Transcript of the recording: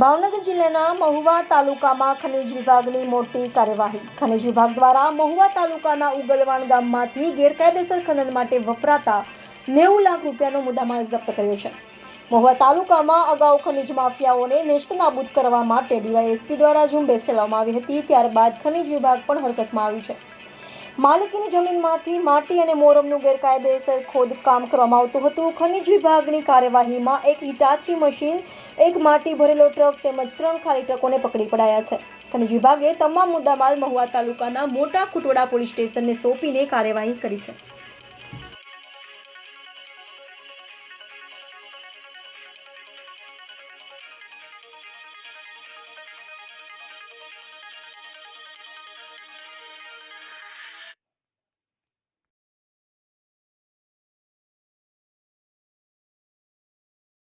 ભાવનગર જિલ્લાના મહુવા તાલુકામાં ખનિજ વિભાગની મોટી કાર્યવાહી. ખનિજ વિભાગ દ્વારા મહુવા તાલુકાના ઉગલવાણ ગામમાંથી ગેરકાયદેસર ખનન માટે વપરાતા નેવું લાખ રૂપિયાનો મુદ્દામાલ જપ્ત કર્યો છે. મહુવા તાલુકામાં અગાઉ ખનિજ માફિયાઓને નેસ્તનાબૂદ કરવા માટે ડીવાયએસપી દ્વારા ઝુંબેશ ચલાવવામાં આવી હતી, ત્યારબાદ ખનિજ વિભાગ પણ હરકતમાં આવ્યું છે. માલિકીની જમીનમાંથી માટી અને મોરમનું ગેરકાયદેસર ખોદકામ કરવામાં આવતું હતું. ખનિજ વિભાગની કાર્યવાહીમાં એક હિટાચી મશીન, એક માટી ભરેલો ટ્રક તેમજ ત્રણ ખાલી ટ્રકોને પકડી પડાયા છે. ખનિજ વિભાગે તમામ મુદ્દામાલ મહુવા તાલુકાના મોટા ખુટવડા પોલીસ સ્ટેશનને સોંપીને કાર્યવાહી કરી છે.